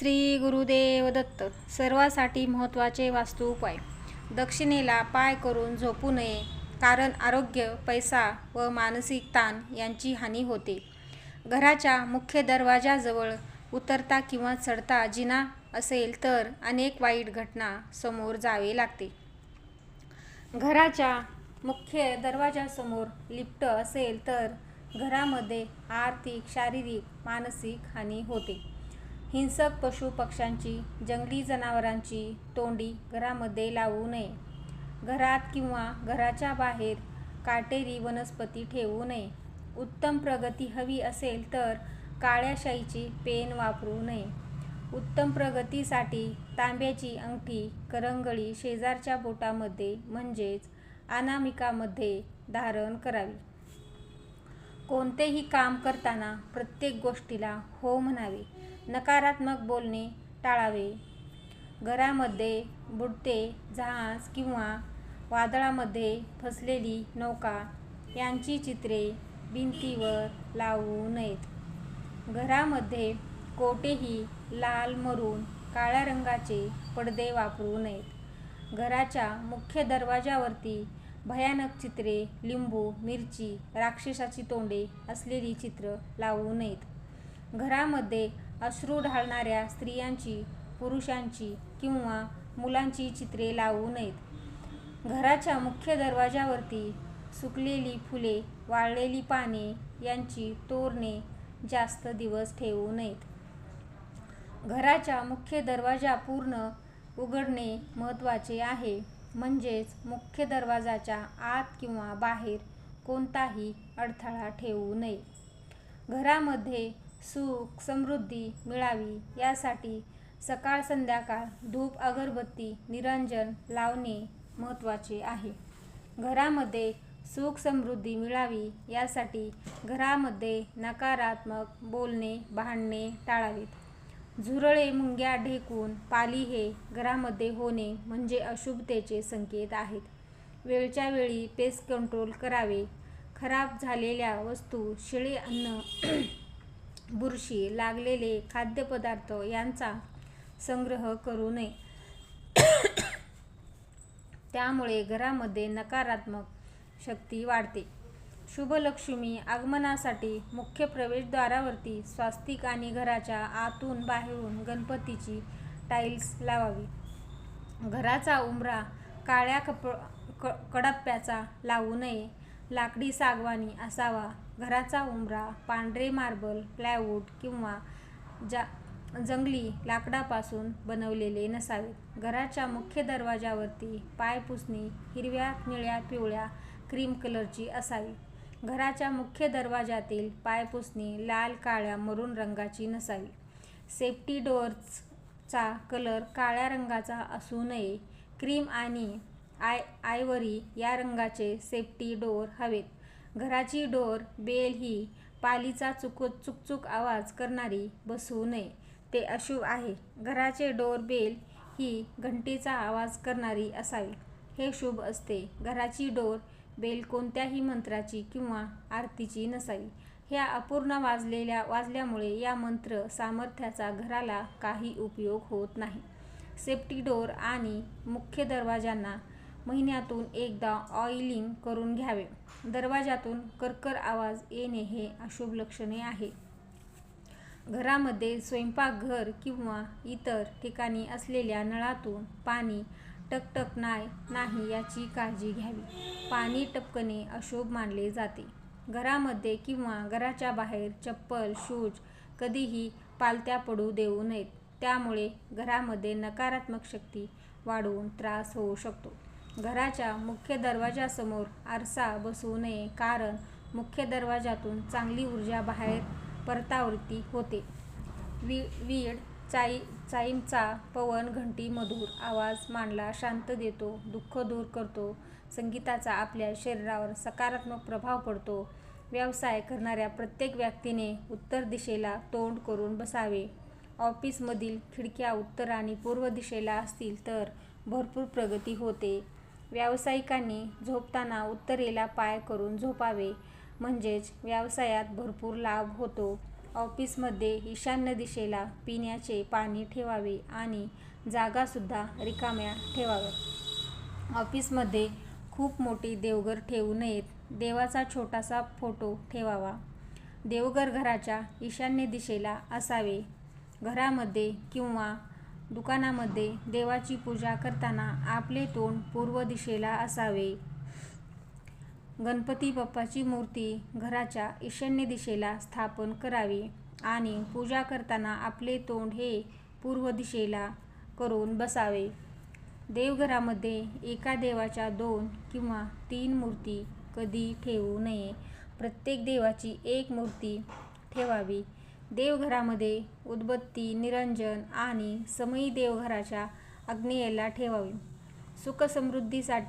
श्री गुरुदेव दत्त सर्वासाठी महत्त्वाचे वास्तू उपाय. दक्षिणेला पाय करून झोपू नये कारण आरोग्य पैसा व मानसिक ताण यांची हानी होते. घराच्या मुख्य दरवाजाजवळ उतरता किंवा चढता जिना असेल तर अनेक वाईट घटना समोर जावे लागते. घराच्या मुख्य दरवाजासमोर लिफ्ट असेल तर घरामध्ये आर्थिक शारीरिक मानसिक हानी होते. हिंसक पशु पक्ष्यांची जंगली जनावरांची तोंडी घरामध्ये लावू नये. घरात किंवा घराच्या बाहेर काटेरी वनस्पती ठेवू नये. उत्तम प्रगती हवी असेल तर काळ्या शाईची पेन वापरू नये. उत्तम प्रगतीसाठी तांब्याची अंगठी करंगळी शेजारच्या बोटामध्ये म्हणजेच अनामिकामध्ये धारण करावी. कोणतेही काम करताना प्रत्येक गोष्टीला हो म्हणावे. नकारात्मक बोलणे टाळावे. घरामध्ये बुडते जहाज किंवा वादळामध्ये फसलेली नौका यांची चित्रे भिंतीवर लावू नयेत. घरामध्ये कोठेही लाल मरून काळ्या रंगाचे पडदे वापरू नयेत. घराच्या मुख्य दरवाजावरती भयानक चित्रे लिंबू मिरची राक्षसाची तोंडे असलेली चित्र लावू नयेत. घरामध्ये अश्रू ढाळणाऱ्या स्त्रियांची पुरुषांची किंवा मुलांची चित्रे लावू नयेत. घराच्या मुख्य दरवाजावरती सुकलेली फुले वाळलेली पाने यांची तोरणे जास्त दिवस ठेवू नयेत. घराच्या मुख्य दरवाजा पूर्ण उघडणे महत्त्वाचे आहे. म्हणजेच मुख्य दरवाजाच्या आत किंवा बाहेर कोणताही अडथळा ठेवू नये. घरामध्ये सुख समृद्धी मिळावी यासाठी सकाळ संध्याकाळ धूप अगरबत्ती निरंजन लावणे महत्त्वाचे आहे. घरामध्ये सुख समृद्धी मिळावी यासाठी घरामध्ये नकारात्मक बोलणे भांडणे टाळावीत. झुरळे मुंग्या ढेकून पाली हे घरामध्ये होणे म्हणजे अशुभतेचे संकेत आहेत. वेळच्या वेळी पेस्ट कंट्रोल करावे. खराब झालेल्या वस्तू शिळे अन्न बुरशी लागलेले खाद्यपदार्थ यांचा संग्रह करू नये. त्यामुळे घरामध्ये नकारात्मक शक्ती वाढते. शुभलक्ष्मी आगमनासाठी मुख्य प्रवेशद्वारावरती स्वास्तिक आणि घराच्या आतून बाहेरून गणपतीची टाईल्स लावावी. घराचा उंबरा काळ्या कप क कडप्प्याचा लावू नये. लाकडी सागवानी असावा. घराचा उंबरा पांढरे मार्बल प्लायवूड किंवा जा जंगली लाकडापासून बनवलेले नसावेत. घराच्या मुख्य दरवाजावरती पायपुसणी हिरव्या निळ्या पिवळ्या क्रीम कलरची असावी. घराच्या मुख्य दरवाजातील पायपुसणी लाल काळ्या मरून रंगाची नसावी. सेफ्टी डोअर्सचा कलर काळ्या रंगाचा असू नये. क्रीम आणि आय आयवरी या रंगाचे सेफ्टी डोअर हवेत. घराची डोर बेल ही पालीचा चुक चुकचुक आवाज करणारी बसवू नये. ते अशुभ आहे. घराचे डोर बेल ही घंटेचा आवाज करणारी असावी. हे शुभ असते. घराची डोर बेल कोणत्याही मंत्राची किंवा आरतीची नसावी. ह्या अपूर्ण वाजलेल्या वाजल्यामुळे या मंत्र सामर्थ्याचा घराला काही उपयोग होत नाही. सेफ्टी डोर आणि मुख्य दरवाजांना महिन्यातून एकदा ऑइलिंग करून घ्यावे. दरवाजातून करकर आवाज येणे हे अशुभ लक्षणे आहे. घरामध्ये स्वयंपाकघर किंवा इतर ठिकाणी असलेल्या नळातून पाणी टकटकणार नाही याची काळजी घ्यावी. पाणी टपकणे अशुभ मानले जाते. घरामध्ये किंवा घराच्या बाहेर चप्पल शूज कधीही पालत्या पडू देऊ नयेत. त्यामुळे घरामध्ये नकारात्मक शक्ती वाढवून त्रास होऊ शकतो. घराच्या मुख्य दरवाजासमोर आरसा बसवू नये कारण मुख्य दरवाजातून चांगली ऊर्जा बाहेर परतावृत्ती होते. वी वीड चाई चाईमचा पवन घंटी मधुर आवाज मानला शांत देतो दुःख दूर करतो. संगीताचा आपल्या शरीरावर सकारात्मक प्रभाव पडतो. व्यवसाय करणाऱ्या प्रत्येक व्यक्तीने उत्तर दिशेला तोंड करून बसावे. ऑफिसमधील खिडक्या उत्तर आणि पूर्व दिशेला असतील तर भरपूर प्रगती होते. व्यावसायिकांनी झोपताना उत्तरेला पाय करून झोपावे. म्हणजेच व्यवसायात भरपूर लाभ होतो. ऑफिसमध्ये ईशान्य दिशेला पिण्याचे पाणी ठेवावे आणि जागासुद्धा रिकाम्या ठेवाव्यात. ऑफिसमध्ये खूप मोठी देवघर ठेवू नयेत. देवाचा छोटासा फोटो ठेवावा. देवघर घराच्या ईशान्य दिशेला असावे. घरामध्ये किंवा दुकानामध्ये देवाची पूजा करताना आपले तोंड पूर्व दिशेला असावे. गणपती बाप्पाची मूर्ती घराच्या ईशान्य दिशेला स्थापन करावी आणि पूजा करताना आपले तोंड हे पूर्व दिशेला करून बसावे. देवघरामध्ये एका देवाच्या दोन किंवा तीन मूर्ती कधी ठेवू नये. प्रत्येक देवाची एक मूर्ती ठेवावी. देवघरामध्ये उदबत्ती निरंजन आणि समई देवघराच्या आग्नेयेला ठेवावी. सुखसमृद्धीसाठी